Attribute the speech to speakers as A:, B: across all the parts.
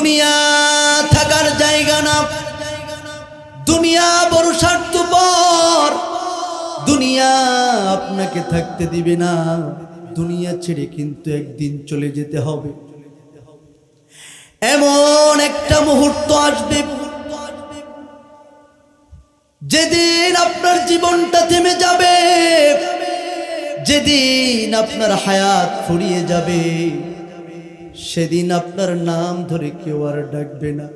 A: দুনিয়া থাকার জায়গা না। দুনিয়া বড় স্বার্থপর দুনিয়া আপনাকে থাকতে দিবে না। দুনিয়া ছেড়ে কিন্তু একদিন চলে যেতে হবে। এমন একটা মুহূর্ত আসবে। যেদিন আপনার জীবনটা থেমে যাবে। যেদিন আপনার হায়াত ফুরিয়ে যাবে। সেদিন আপনার নাম ধরে কেউ আর ডাকবে না।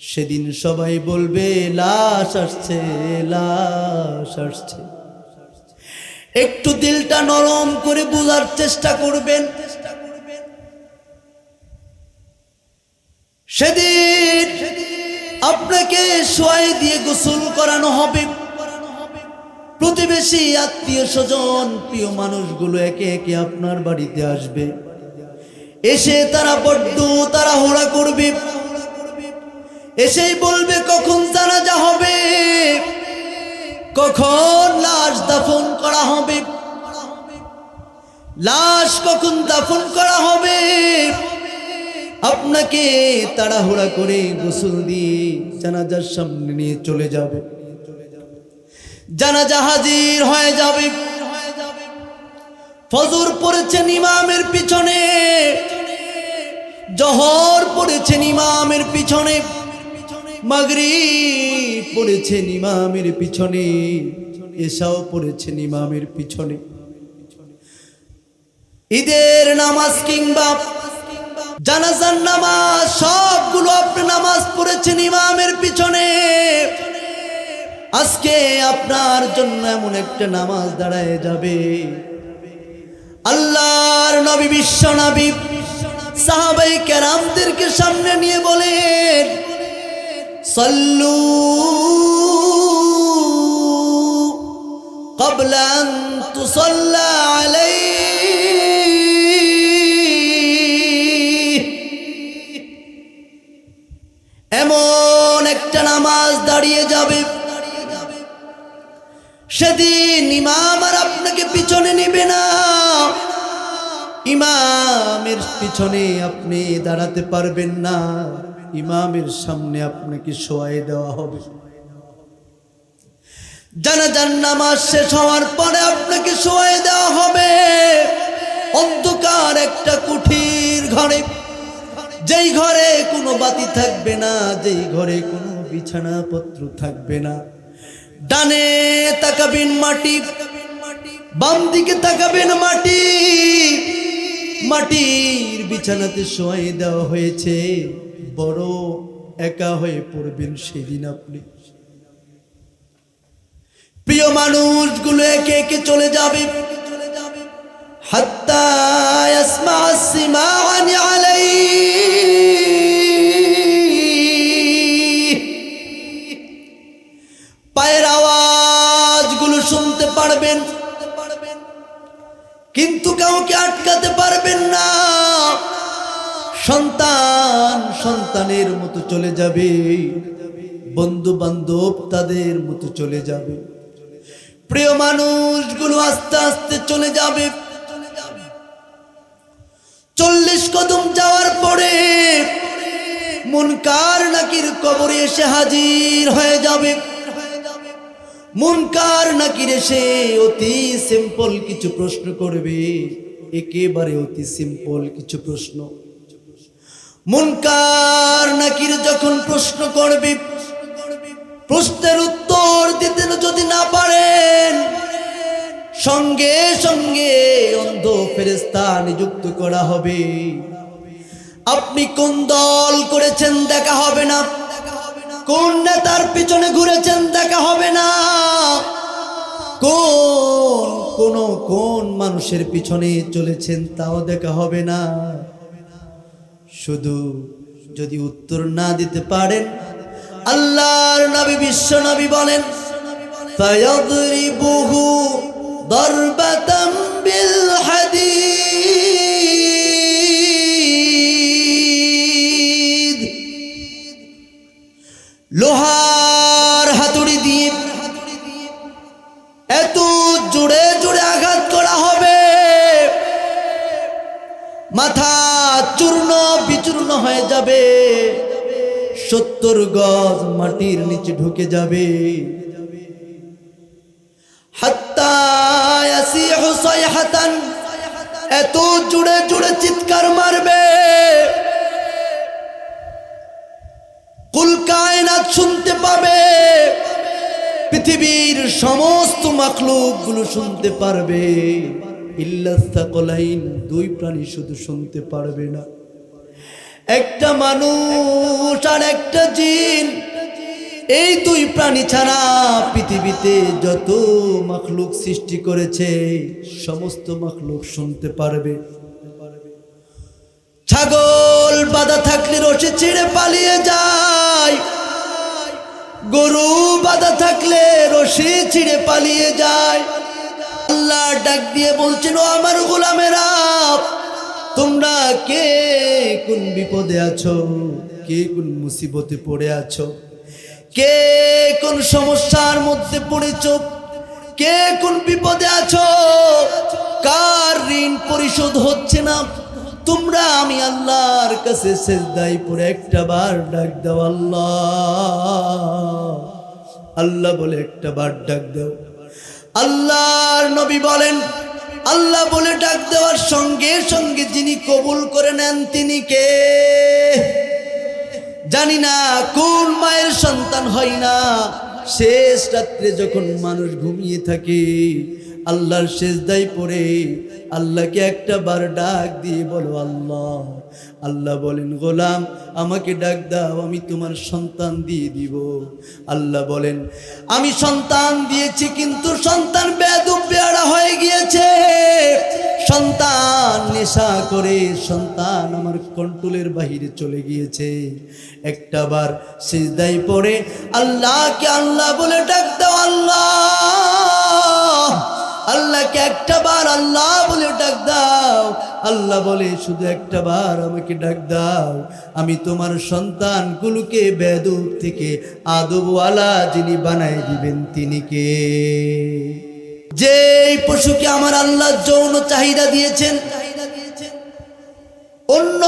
A: সেদিন সবাই বলবে, লাশ আসছে লাশ আসছে। একটু দিলটা নরম করে বোঝার চেষ্টা করবেন। সেদিন আপনাকে সোয়াই দিয়ে গোসল করানো হবে। প্রতিবেশী, আত্মীয় স্বজন, প্রিয় মানুষগুলো একে একে আপনার বাড়িতে আসবে। এসে তারা বড্ড তারা হোড়া করবে। এসেই বলবে, কখন জানাজা হবে? কখন লাশ দাফন করা হবে? লাশ কখন দাফন করা হবে? আপনাকে তাড়াহুড়া করে গোসল দিয়ে জানাজার সামনে নিয়ে চলে যাবে। জানাজা হাজির হয়ে যাবে। ফজর পড়েছেন ইমামের পিছনে। জহর পড়েছেন ইমামের পিছনে মাগরি পড়েছেন ইমামের পিছনে এসাও পড়েছেন ইমামের পিছনে। ঈদের নামাজ কিংবা জানাজার নামাজ, সবগুলো আপনি নামাজ পড়েছেন ইমামের পিছনে। আজকে আপনার জন্য এমন একটা নামাজ দাঁড়ায় যাবে। আল্লাহর নবী বিশ্ব নবী সাহাবাই কেরামদেরকে সামনে নিয়ে বলেন, সল্লু কবলান তুসল্লা এমন একটা নামাজ দাঁড়িয়ে যাবে। সেদিন ইমাম আর আপনাকে পিছনে নিবে না। ইমামের পিছনে আপনি দাঁড়াতে পারবেন না। ইমামের সামনে আপনাকে শোয়াই দেওয়া হবে। জানাজার নামাজ শেষ হওয়ার পরে আপনাকে শোয়াই দেওয়া হবে। অন্ধকার একটা কুঠির ঘরে। যেই ঘরে কোনো বাতি থাকবে না, যেই ঘরে কোনো বিছানাপত্র থাকবে না। ডানে তাকাবেন মাটি বাম দিকে তাকাবেন মাটি। মাটির বিছানাতে শোয়াই দেওয়া হয়েছে। বড় একা হয়ে পড়বেন সেদিন আপনি। প্রিয় মানুষগুলো একে একে চলে যাবে। হাত্তা ইয়াসমা সিমাআন আলাইহি। সন্তান সন্তানের মতো চলে যাবে। বন্ধু বান্ধব তাদের মতো চলে যাবে। প্রিয় মানুষগুলো আস্তে আস্তে চলে যাবে। চল্লিশ কদম যাওয়ার পরে মুনকার নাকির কবরে এসে হাজির হয়ে যাবে। মুনকার নাকির এসে অতি সিম্পল কিছু প্রশ্ন করবে। একেবারে অতি সিম্পল কিছু প্রশ্ন। মুনকার নাকির যখন প্রশ্ন করবে, প্রশ্নের উত্তর দিতে যদি না পারেন, সঙ্গে সঙ্গে অন্ধ ফেরেস্তা নিযুক্ত করা হবে। আপনি কোন দল করেছেন দেখা হবে না, কোন নেতার পিছনে ঘুরেছেন দেখা হবে না, কোন কোন কোন মানুষের পিছনে চলেছেন তাও দেখা হবে না। শুধু যদি উত্তর না দিতে পারেন আল্লাহর নবী বিশ্ব নবী বলেন লোহার সত্তর গজ মাটির নিচে ঢুকে যাবে। এত জুড়ে জুড়ে চিৎকার মারবে। কুল কায়নাত শুনতে পাবে, পৃথিবীর সমস্ত মাখলুকগুলো শুনতে পারবে। ইল্লাস্তা কলাইন দুই প্রাণী শুধু শুনতে পারবে না। একটা মানুষ আর একটা জিন। এই দুই প্রাণী ছাড়া পৃথিবীতে যত মাখলুক সৃষ্টি করেছে, সমস্ত মাখলুক শুনতে পারবে। ছাগল বাধা থাকলে রশি ছিঁড়ে পালিয়ে যায়। গরু বাধা থাকলে রশি ছিঁড়ে পালিয়ে যায়। আল্লাহ ডাক দিয়ে বলছিল আমার গোলামেরা তোমরা কে কোন বিপদে আছো? কে কোন মুসিবতে পড়ে আছো? কে কোন সমস্যার মধ্যে পড়েছ? কে কোন বিপদে আছো? কার ঋণ পরিশোধ হচ্ছে না? তোমরা আমি আল্লাহর কাছে সেজদাই পরে একটা বার ডাক দাও, আল্লাহ। আল্লাহ বলে একটা বার ডাক দাও। আল্লাহর নবী বলেন আল্লাহ বলে ডাক দেওয়ার সঙ্গে সঙ্গে যিনি কবুল করে নেন তিনি কে? জানি না কোন মায়ের সন্তান হয় না। শেষ রাত্রে যখন মানুষ ঘুমিয়ে থাকে, আল্লাহর শেষ দায় পড়ে, আল্লাহকে একটা বার ডাক দিয়ে বলো, আল্লাহ আল্লাহ বলেন, গোলাম, আমাকে ডাক দাও, আমি তোমার সন্তান দিয়ে দিব। আল্লাহ বলেন, আমি সন্তান দিয়েছি, কিন্তু সন্তান বেড়া হয়ে গিয়েছে। সন্তান নেশা করে সন্তান আমার কন্ট্রোলের বাহিরে চলে গিয়েছে। একটা বার সিজদাই পড়ে আল্লাহকে আল্লাহ বলে ডাক দাও আল্লাহ। আল্লাহকে একটা বার আল্লাহ বলে ডাক দাও। আল্লাহ বলে, শুধু একটা বার আমাকে ডাক দাও। আমি তোমার সন্তানগুলোকে বেদব থেকে আদবওয়ালা যিনি বানাই দিবেন তিনি কে? যে পশুকে আমার আল্লাহ যৌন চাহিদা দিয়েছেন, অন্য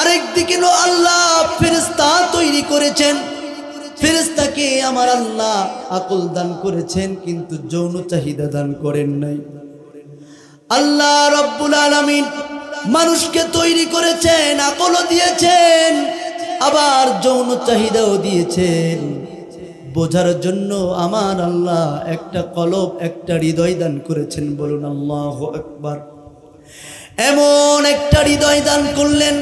A: আরেক দিকে আল্লাহ ফেরেস্তা তৈরি করেছেন। ফেরেস্তাকে আমার আল্লাহ আকল দান করেছেন, কিন্তু যৌন চাহিদা দান করেন নাই। আল্লাহ রব্বুল আলামিন মানুষকে তৈরি করেছেন, আকলও দিয়েছেন, আবার যৌন চাহিদাও দিয়েছেন। বোঝার জন্য আমার আল্লাহ একটা কলব, একটা হৃদয় দান করেছেন। বলুন, আল্লাহ একবার এমন একটা হৃদয় দান করলেন,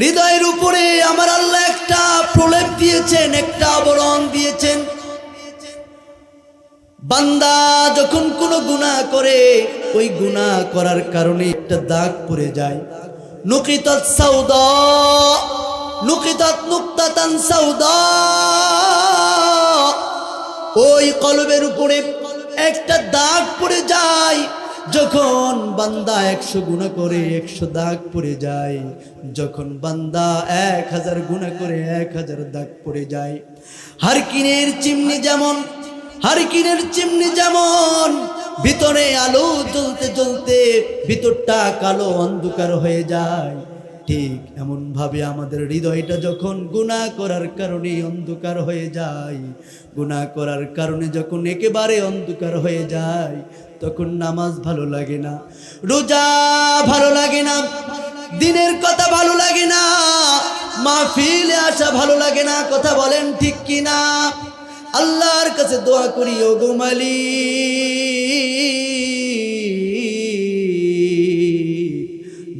A: হৃদয়ের উপরে আমার আল্লাহ একটা প্রলেপ দিয়েছেন, একটা আবরণ দিয়েছেন। বান্দা যখন কোনো গুনাহ করে, ওই গুনাহ করার কারণে একটা দাগ পড়ে যায়। নুকিতাত সাউদা, নুকিতাত নুক্তাতান সাউদা। ওই কলবের উপরে একটা দাগ পড়ে যায়। যখন বান্দা একশো গুণা করে একশো দাগ পড়ে যায়, যখন বান্দা এক হাজার গুণা করে এক হাজার দাগ পড়ে যায়। হারকিনের চিমনি যেমন, হারকিনের চিমনি যেমন, ভিতরে আলো জ্বলতে জ্বলতে ভিতরটা কালো অন্ধকার হয়ে যায়। ঠিক এমন ভাবে আমাদের হৃদয়টা যখন গুনাহ করার কারণে অন্ধকার হয়ে যায় গুনাহ করার কারণে যখন একেবারে অন্ধকার হয়ে যায়, তখন নামাজ ভালো লাগে না, রোজা ভালো লাগে না, দিনের কথা ভালো লাগে না, মাহফিলে আসা ভালো লাগে না, কথা বলেন ঠিক কি না আল্লাহর কাছে দোয়া করি ও গোমালি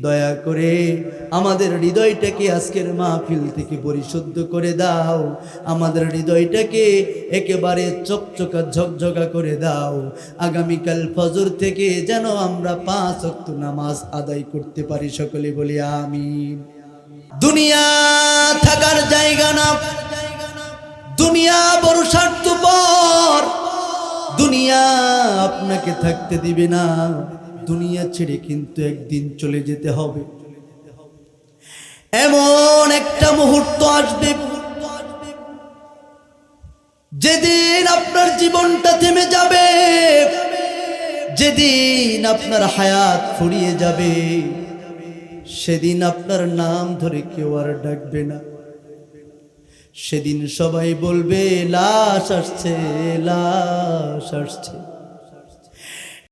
A: দয়া করে আমাদের হৃদয়টাকে আজকের মাহফিল থেকে পরিশুদ্ধ করে দাও। আমাদের হৃদয়টাকে একেবারে চকচকা ঝকঝকা করে দাও। আগামীকাল ফজর থেকে যেন আমরা পাঁচ অক্ত নামাজ আদায় করতে পারি। সকলে বলি আমিন। দুনিয়া থাকার জায়গা না। দুনিয়া বড় স্বার্থপর। দুনিয়া আপনাকে থাকতে দিবে না। দুনিয়া ছেড়ে কিন্তু একদিন চলে যেতে হবে। এমন একটা মুহূর্ত আসবে। যেদিন আপনার জীবনটা থেমে যাবে, যেদিন আপনার হায়াত ফুরিয়ে যাবে, সেদিন আপনার নাম ধরে কেউ আর ডাকবে না। সেদিন সবাই বলবে, লাশ আসছে লাশ আসছে।